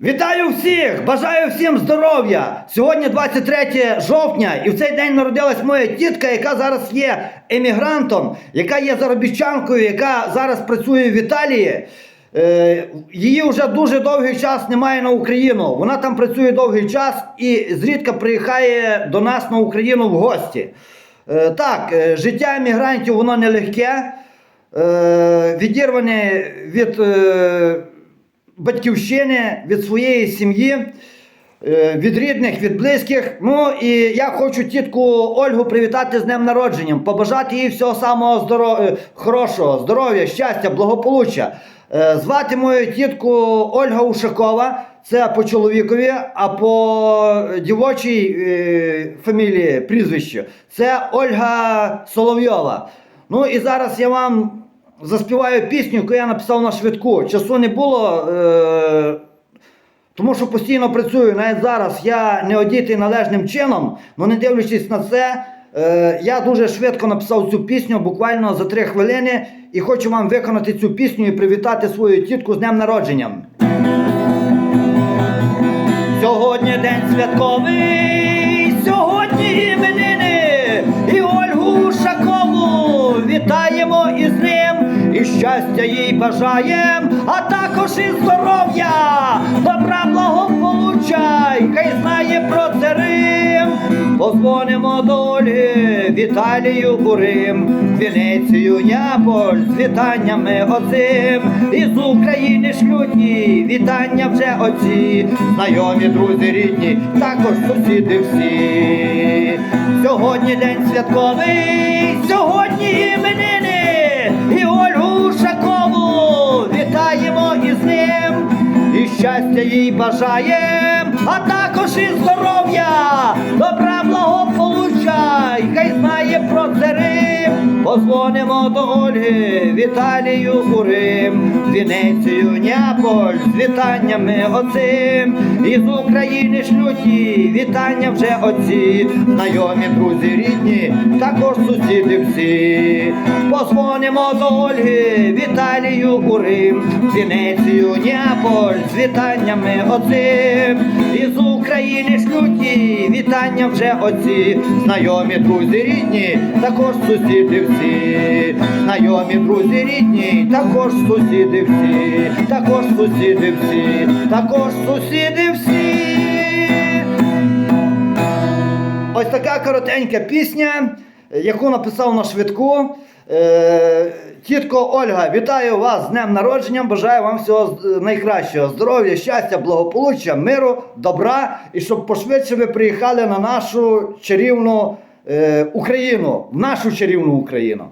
Вітаю всіх! Бажаю всім здоров'я! Сьогодні 23 жовтня, і в цей день народилась моя тітка, яка зараз є емігрантом, яка є заробітчанкою, яка зараз працює в Італії. Е, Її вже дуже довгий час немає на Україну. Вона там працює довгий час і зрідка приїхає до нас на Україну в гості. Е, Так, е, життя емігрантів воно нелегке, відірване від. Батьківщини, від своєї сім'ї, е, від рідних, від близьких. Ну і я хочу тітку Ольгу привітати з днем народженням, побажати їй всього самого здоро... е, хорошого, здоров'я, щастя, благополуччя. Е, Звати мою тітку Ольга Ушакова. Це по чоловікові, а по дівочій е, фамілії, прізвищу, це Ольга Соловйова. Ну і зараз я вам заспіваю пісню, яку я написав на швидку. Часу не було, е, тому що постійно працюю. Навіть зараз я не одітий належним чином, але не дивлячись на це, е, я дуже швидко написав цю пісню, буквально за три хвилини, і хочу вам виконати цю пісню і привітати свою тітку з днем народження. Сьогодні день святковий, щастя їй бажаєм, а також і здоров'я, добра благополуччя, хай знає про це Рим. Позвонимо до Ольги, в Італію у Рим, Венецію, Неаполь, з вітаннями оцим, із України їй вітання вже оці, знайомі, друзі, рідні, також сусіди всі. Сьогодні день святковий, сьогодні іменини, і Ольгу щастя їй бажаєм, а також і здоров'я, добра Позвонимо до Ольги, в Італію у Рим, Венецію, Неаполь, з вітаннями оцим, із України шлють їй вітання вже оці, знайомі, друзі, рідні, також сусіди всі. Позвонимо до Ольги, в Італію у Рим, Венецію, Неаполь, з вітаннями оцим, із України шлють вітання вже оці, знайомі, друзі, рідні, також сусіди всі, знайомі, друзі, рідні, також сусіди всі, також сусіди всі, також сусіди всі. Ось така коротенька пісня, яку написав на швидку. Е, Тітко Ольга, вітаю вас з днем народження. Бажаю вам всього найкращого. Здоров'я, щастя, благополуччя, миру, добра і щоб пошвидше ви приїхали на нашу чарівну е, Україну, в нашу чарівну Україну.